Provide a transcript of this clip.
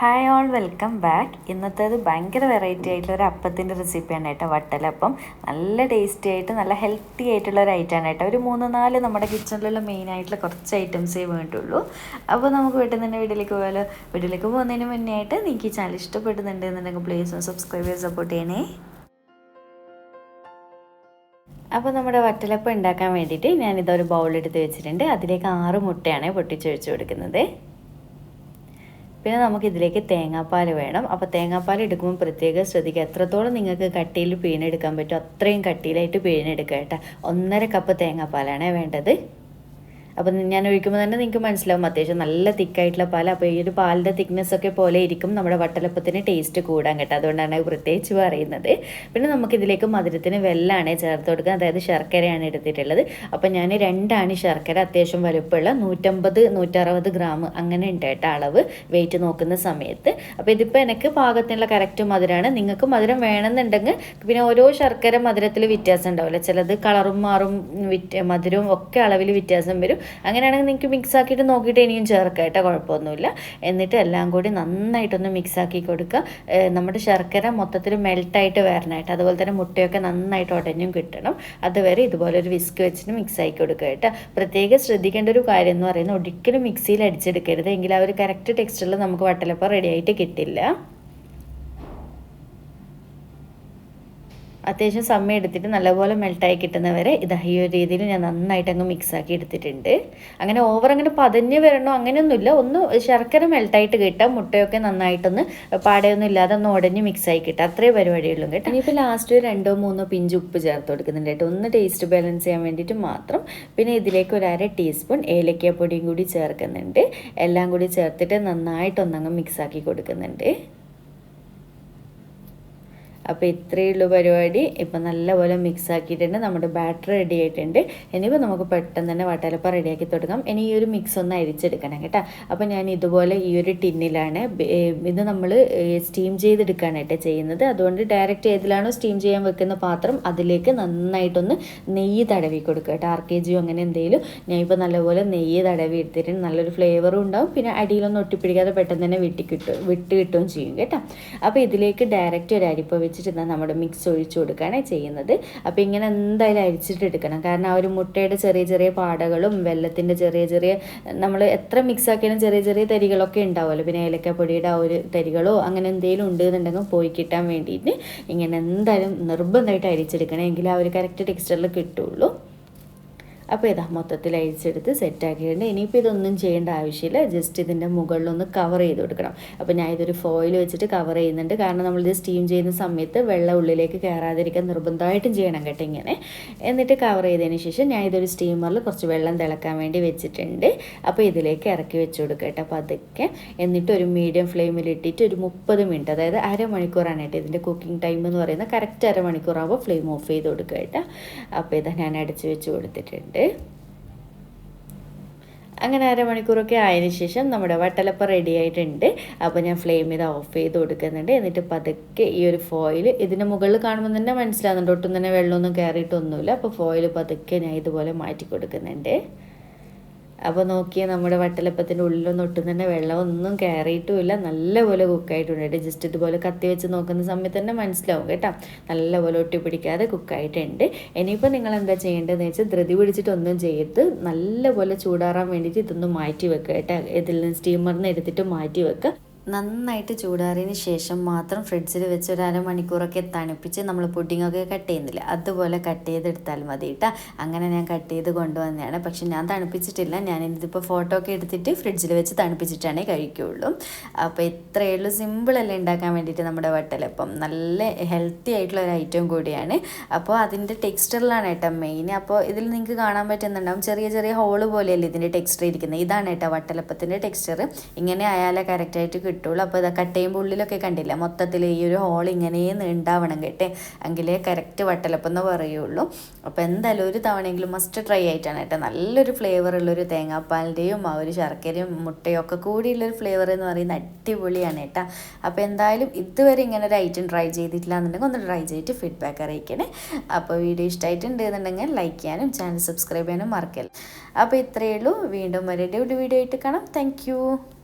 Hi all welcome back ഇന്നത്തേത് ഭയങ്കര variety ആയിട്ടുള്ള ഒരു അപ്പത്തിന്റെ റെസിപ്പിയാണ് കേട്ടോ വട്ടലപ്പം നല്ല ടേസ്റ്റി ആയിട്ട് നല്ല ഹെൽത്തി ആയിട്ടുള്ള ഒരു ഐറ്റമാണ് കേട്ടോ. ഒരു മൂന്ന് നാല് നമ്മുടെ കിച്ചണിലുള്ള മെയിൻ ആയിട്ടുള്ള കുറച്ച് ഐറ്റംസേ വേണ്ടുള്ളൂ. അപ്പോൾ നമുക്ക് വീട്ടിൽ നിന്ന് വീട്ടിലേക്ക് പോയാലോ? വീട്ടിലേക്ക് പോകുന്നതിന് മുന്നേ ആയിട്ട് നിങ്ങൾക്ക് ഈ ചാനൽ ഇഷ്ടപ്പെടുന്നുണ്ട് എന്നുണ്ടെങ്കിൽ പ്ലീസ് ഒന്ന് സബ്സ്ക്രൈബ് ചെയ്ത് സപ്പോർട്ട് ചെയ്യണേ. അപ്പോൾ നമ്മുടെ വട്ടലപ്പം ഉണ്ടാക്കാൻ വേണ്ടിയിട്ട് ഞാനിതൊരു ബൗളെടുത്ത് വെച്ചിട്ടുണ്ട്. അതിലേക്ക് ആറ് മുട്ടയാണ് പൊട്ടിച്ചൊഴിച്ച് കൊടുക്കുന്നത്. പിന്നെ നമുക്ക് ഇതിലേക്ക് തേങ്ങാപ്പാൽ വേണം. അപ്പോൾ തേങ്ങാപ്പാൽ എടുക്കുമ്പോൾ പ്രത്യേകം ശ്രദ്ധിക്കുക. എത്രത്തോളം നിങ്ങൾക്ക് കട്ടിയിൽ പിഴിഞ്ഞെടുക്കാൻ പറ്റും അത്രയും കട്ടിയിലായിട്ട് പിഴിഞ്ഞെടുക്കുക കേട്ടോ. ഒന്നര കപ്പ് തേങ്ങാപ്പാലാണ് വേണ്ടത്. അപ്പം ഞാൻ ഒഴിക്കുമ്പോൾ തന്നെ നിങ്ങൾക്ക് മനസ്സിലാവും അത്യാവശ്യം നല്ല തിക്കായിട്ടുള്ള പാൽ അപ്പോൾ ഈ ഒരു പാലിന്റെ തിക്നെസ് ഒക്കെ പോലെ ഇരിക്കും നമ്മുടെ വട്ടലപ്പത്തിന് ടേസ്റ്റ് കൂടാൻ കേട്ടോ. അതുകൊണ്ടാണ് പ്രത്യേകിച്ച് പറയുന്നത്. പിന്നെ നമുക്കിതിലേക്ക് മധുരത്തിന് വെല്ലാണ് ചേർത്ത് കൊടുക്കുക അതായത് ശർക്കരയാണ് എടുത്തിട്ടുള്ളത്. അപ്പം ഞാൻ രണ്ടാണ് ശർക്കര. അത്യാവശ്യം വലുപ്പമുള്ള നൂറ്റമ്പത് നൂറ്ററുപത് ഗ്രാം അങ്ങനെ ഉണ്ട് കേട്ടോ അളവ്. വെയിറ്റ് നോക്കുന്ന സമയത്ത്. അപ്പോൾ ഇതിപ്പോൾ എനിക്ക് പാകത്തിനുള്ള കറക്റ്റ് മധുരമാണ് നിങ്ങൾക്ക് മധുരം വേണമെന്നുണ്ടെങ്കിൽ പിന്നെ ഓരോ ശർക്കര മധുരത്തിൽ വ്യത്യാസം ഉണ്ടാവില്ല. ചിലത് കളറും മാറും മധുരവും ഒക്കെ അളവിൽ വ്യത്യാസം വരും. അങ്ങനെയാണെങ്കിൽ നിങ്ങൾക്ക് മിക്സ് ആക്കിയിട്ട് നോക്കിയിട്ട് ഇനിയും ചേർക്കാം കേട്ടോ കുഴപ്പമൊന്നുമില്ല. എന്നിട്ട് എല്ലാം കൂടി നന്നായിട്ടൊന്ന് മിക്സ് ആക്കി കൊടുക്കുക. നമ്മുടെ ശർക്കര മൊത്തത്തിൽ മെൽട്ടായിട്ട് വരണമായിട്ട് അതുപോലെ തന്നെ മുട്ടയൊക്കെ നന്നായിട്ട് ഉടഞ്ഞും കിട്ടണം. അതുവരെ ഇതുപോലെ ഒരു വിസ്ക് വെച്ചിട്ട് മിക്സ് ആക്കി കൊടുക്കുക കേട്ടോ. പ്രത്യേകം ശ്രദ്ധിക്കേണ്ട ഒരു കാര്യം എന്ന് പറയുന്നത് ഒരിക്കലും മിക്സിയിൽ അടിച്ചെടുക്കരുത്. എങ്കിൽ ആ ഒരു കറക്റ്റ് ടെക്സ്റ്റിൽ നമുക്ക് വട്ടലപ്പം റെഡി ആയിട്ട് കിട്ടില്ല. അത്യാവശ്യം സമയം എടുത്തിട്ട് നല്ലപോലെ മെൽട്ടായി കിട്ടുന്നവരെ ഇത് ഈ ഒരു രീതിയിൽ ഞാൻ നന്നായിട്ട് അങ്ങ് മിക്സാക്കി എടുത്തിട്ടുണ്ട്. അങ്ങനെ ഓവർ അങ്ങനെ പതഞ്ഞ് വരണോ അങ്ങനെയൊന്നുമില്ല. ഒന്ന് ശർക്കര മെൽട്ടായിട്ട് കിട്ടാം മുട്ടയൊക്കെ നന്നായിട്ടൊന്ന് പാടയൊന്നും ഇല്ലാതെ ഒന്ന് ഉടഞ്ഞ് മിക്സായി കിട്ടാം. അത്രേ പരിപാടിയുള്ളൂ കേട്ടോ. ഇനിയിപ്പോൾ ലാസ്റ്റ് രണ്ടോ മൂന്നോ പിഞ്ച് ഉപ്പ് ചേർത്ത് കൊടുക്കുന്നുണ്ട് കേട്ടോ. ഒന്ന് ടേസ്റ്റ് ബാലൻസ് ചെയ്യാൻ വേണ്ടിയിട്ട് മാത്രം. പിന്നെ ഇതിലേക്ക് ഒരു അര ടീസ്പൂൺ ഏലക്കാപ്പൊടിയും കൂടി ചേർക്കുന്നുണ്ട്. എല്ലാം കൂടി ചേർത്തിട്ട് നന്നായിട്ടൊന്നങ്ങ് മിക്സാക്കി കൊടുക്കുന്നുണ്ട്. അപ്പോൾ ഇത്രയേ ഉള്ളൂ പരിപാടി. ഇപ്പം നല്ലപോലെ മിക്സ് ആക്കിയിട്ടുണ്ട്. നമ്മുടെ ബാറ്റർ റെഡി ആയിട്ടുണ്ട്. ഇനിയിപ്പോൾ നമുക്ക് പെട്ടെന്ന് തന്നെ വട്ടലപ്പ റെഡിയാക്കി തുടങ്ങാം. ഇനി ഈ ഒരു മിക്സ് ഒന്ന് അരിച്ചെടുക്കണം കേട്ടോ. അപ്പോൾ ഞാൻ ഇതുപോലെ ഈ ഒരു ടിന്നിലാണ് ഇത് നമ്മൾ സ്റ്റീം ചെയ്തെടുക്കാനായിട്ട് ചെയ്യുന്നത്. അതുകൊണ്ട് ഡയറക്റ്റ് ഏതിലാണോ സ്റ്റീം ചെയ്യാൻ വെക്കുന്ന പാത്രം അതിലേക്ക് നന്നായിട്ടൊന്ന് നെയ്യ് തടവി കൊടുക്കുക കേട്ടോ. ആർ കെ ജിയോ അങ്ങനെ എന്തെങ്കിലും ഞാൻ ഇപ്പോൾ നല്ലപോലെ നെയ്യ് തടവി എടുത്തിട്ടുണ്ട്. നല്ലൊരു ഫ്ലേവറും ഉണ്ടാവും. പിന്നെ അടിയിലൊന്നും ഒട്ടിപ്പിടിക്കാതെ പെട്ടെന്ന് തന്നെ വിട്ടി കിട്ടും വിട്ട് കിട്ടുകയും ചെയ്യും കേട്ടോ. അപ്പോൾ ഇതിലേക്ക് ഡയറക്റ്റ് ഒരു അരിപ്പ വെച്ച് വെച്ചിട്ട് നമ്മുടെ മിക്സ് ഒഴിച്ചു കൊടുക്കുകയാണ് ചെയ്യുന്നത്. അപ്പോൾ ഇങ്ങനെ എന്തായാലും അരിച്ചിട്ട് എടുക്കണം. കാരണം ആ ഒരു മുട്ടയുടെ ചെറിയ ചെറിയ പാടകളും വെള്ളത്തിന്റെ ചെറിയ ചെറിയ നമ്മൾ എത്ര മിക്സ് ആക്കിയാലും ചെറിയ ചെറിയ തരികളൊക്കെ ഉണ്ടാവുമല്ലോ. പിന്നെ ഏലക്കപ്പൊടിയുടെ ആ ഒരു തരികളോ അങ്ങനെ എന്തെങ്കിലും ഉണ്ട് എന്നുണ്ടെങ്കിൽ പോയി കിട്ടാൻ വേണ്ടിയിട്ട് ഇങ്ങനെ എന്തായാലും നിർബന്ധമായിട്ട് അരിച്ചെടുക്കണം. എങ്കിൽ ആ ഒരു കറക്റ്റ് ടെക്സ്ചറിൽ കിട്ടുള്ളൂ. അപ്പോൾ ഇതാ മൊത്തത്തിൽ അഴിച്ചെടുത്ത് സെറ്റാക്കിയിട്ടുണ്ട് ഇനിയിപ്പോൾ ഇതൊന്നും ചെയ്യേണ്ട ആവശ്യമില്ല. ജസ്റ്റ് ഇതിന്റെ മുകളിലൊന്ന് കവർ ചെയ്ത് കൊടുക്കണം. അപ്പോൾ ഞാൻ ഇതൊരു ഫോയിൽ വെച്ചിട്ട് കവർ ചെയ്യുന്നുണ്ട്. കാരണം നമ്മളിത് സ്റ്റീം ചെയ്യുന്ന സമയത്ത് വെള്ളം ഉള്ളിലേക്ക് കയറാതിരിക്കാൻ നിർബന്ധമായിട്ടും ചെയ്യണം കേട്ടോ ഇങ്ങനെ. എന്നിട്ട് കവർ ചെയ്തതിന് ശേഷം ഞാൻ ഇതൊരു സ്റ്റീമറിൽ കുറച്ച് വെള്ളം തിളക്കാൻ വേണ്ടി വെച്ചിട്ടുണ്ട്. അപ്പോൾ ഇതിലേക്ക് ഇറക്കി വെച്ച് കൊടുക്കട്ടെ കേട്ടോ അതൊക്കെ എന്നിട്ട് ഒരു മീഡിയം ഫ്ലെയിമിൽ ഇട്ടിട്ട് ഒരു മുപ്പത് മിനിറ്റ് അതായത് അരമണിക്കൂറാണ് കേട്ടോ ഇതിന്റെ കുക്കിംഗ് ടൈം എന്ന് പറയുന്നത്. കറക്റ്റ് അരമണിക്കൂറാകുമ്പോൾ ഫ്ലെയിം ഓഫ് ചെയ്ത് കൊടുക്കുക കേട്ടോ. അപ്പോൾ ഇതാ ഞാൻ അടച്ച് വെച്ച് കൊടുത്തിട്ടുണ്ട്. അങ്ങനെ അരമണിക്കൂറൊക്കെ ആയതിനു ശേഷം നമ്മുടെ വട്ടലപ്പ റെഡി ആയിട്ടുണ്ട്. അപ്പോൾ ഞാൻ ഫ്ലെയിം ഇത് ഓഫ് ചെയ്ത് കൊടുക്കുന്നുണ്ട്. എന്നിട്ട് പതുക്കെ ഈ ഒരു ഫോയിൽ ഇതിന് മുകളിൽ കാണുമ്പോൾ തന്നെ മനസ്സിലാകുന്നുണ്ട് ഒട്ടും തന്നെ വെള്ളമൊന്നും കയറിയിട്ടൊന്നുമില്ല. അപ്പോൾ ഫോയിൽ പതുക്കെ ഞാൻ ഇതുപോലെ മാറ്റി കൊടുക്കുന്നുണ്ട്. അപ്പോൾ നോക്കിയാൽ നമ്മുടെ വട്ടലപ്പത്തിന്റെ ഉള്ളിലൊന്നും ഒട്ടും തന്നെ വെള്ളമൊന്നും കയറിയിട്ടുമില്ല നല്ലപോലെ കുക്കായിട്ടുണ്ട് ജസ്റ്റ് ഇതുപോലെ കത്തി വെച്ച് നോക്കുന്ന സമയത്ത് തന്നെ മനസ്സിലാവും കേട്ടോ. നല്ലപോലെ ഒട്ടിപ്പിടിക്കാതെ കുക്കായിട്ടുണ്ട്. ഇനിയിപ്പോൾ നിങ്ങൾ എന്താ ചെയ്യേണ്ടതെന്ന് വെച്ചാൽ ധൃതി പിടിച്ചിട്ടൊന്നും ചെയ്ത് നല്ലപോലെ ചൂടാറാൻ വേണ്ടിയിട്ട് ഇതൊന്ന് മാറ്റി വെക്കുക കേട്ടോ. ഇതിൽ നിന്ന് സ്റ്റീമറിന് എടുത്തിട്ട് മാറ്റി വെക്കുക നന്നായിട്ട് ചൂടാറിയതിന് ശേഷം മാത്രം ഫ്രിഡ്ജിൽ വെച്ച് ഒരു അരമണിക്കൂറൊക്കെ തണുപ്പിച്ച് നമ്മൾ പുഡിങ്ങൊക്കെ കട്ട് ചെയ്യുന്നില്ല? അതുപോലെ കട്ട് ചെയ്തെടുത്താൽ മതി കേട്ടോ അങ്ങനെ ഞാൻ കട്ട് ചെയ്ത് കൊണ്ടുവന്നതാണ്. പക്ഷെ ഞാൻ തണുപ്പിച്ചിട്ടില്ല. ഞാൻ ഇതിപ്പോൾ ഫോട്ടോ ഒക്കെ എടുത്തിട്ട് ഫ്രിഡ്ജിൽ വെച്ച് തണുപ്പിച്ചിട്ടാണേ കഴിക്കുകയുള്ളൂ അപ്പോൾ ഇത്രയേ ഉള്ളൂ സിമ്പിളല്ലേ ഉണ്ടാക്കാൻ വേണ്ടിയിട്ട് നമ്മുടെ വട്ടലപ്പം നല്ല ഹെൽത്തി ആയിട്ടുള്ള ഒരു ഐറ്റം കൂടിയാണ്. അപ്പോൾ അതിന്റെ ടെക്സ്റ്ററിലാണ് കേട്ടോ മെയിൻ അപ്പോൾ ഇതിൽ നിങ്ങൾക്ക് കാണാൻ പറ്റുന്നുണ്ടാവും. ചെറിയ ചെറിയ ഹോൾ പോലെയല്ലേ ഇതിന്റെ ടെക്സ്റ്റർ ഇരിക്കുന്നത്. ഇതാണ് കേട്ടോ വട്ടലപ്പത്തിന്റെ ടെക്സ്റ്റർ ഇങ്ങനെ ആയാലേ കറക്റ്റായിട്ട് കിട്ടുള്ളൂ. അപ്പോൾ ഇതാ കട്ടയും പുള്ളിലൊക്കെ കണ്ടില്ല? മൊത്തത്തിൽ ഈ ഒരു ഹോൾ ഇങ്ങനെ ഉണ്ടാവണം കേട്ടെ? എങ്കിലേ കറക്റ്റ് വട്ടലപ്പെന്ന് പറയുള്ളൂ. അപ്പോൾ എന്തായാലും ഒരു തവണയെങ്കിലും മസ്റ്റ് ട്രൈ ആയിട്ടാണ് കേട്ടോ. നല്ലൊരു ഫ്ലേവർ ഉള്ളൊരു തേങ്ങാപ്പാലിന്റെയും ആ ഒരു ശർക്കരയും മുട്ടയും ഒക്കെ കൂടിയുള്ളൊരു ഫ്ലേവർ എന്ന് പറയുന്നത് അടിപൊളിയാണ് കേട്ടോ. അപ്പോൾ എന്തായാലും ഇതുവരെ ഇങ്ങനെ ഒരു ഐറ്റം ട്രൈ ചെയ്തിട്ടില്ല എന്നുണ്ടെങ്കിൽ ഒന്ന് ട്രൈ ചെയ്തിട്ട് ഫീഡ്ബാക്ക് അറിയിക്കണേ. അപ്പോൾ വീഡിയോ ഇഷ്ടമായിട്ടുണ്ട് എന്നുണ്ടെങ്കിൽ ലൈക്ക് ചെയ്യാനും ചാനൽ സബ്സ്ക്രൈബ് ചെയ്യാനും മറക്കല്ല. അപ്പോൾ ഇത്രയേ ഉള്ളൂ. വീണ്ടും ഒരു വീഡിയോ ആയിട്ട് കാണാം. താങ്ക്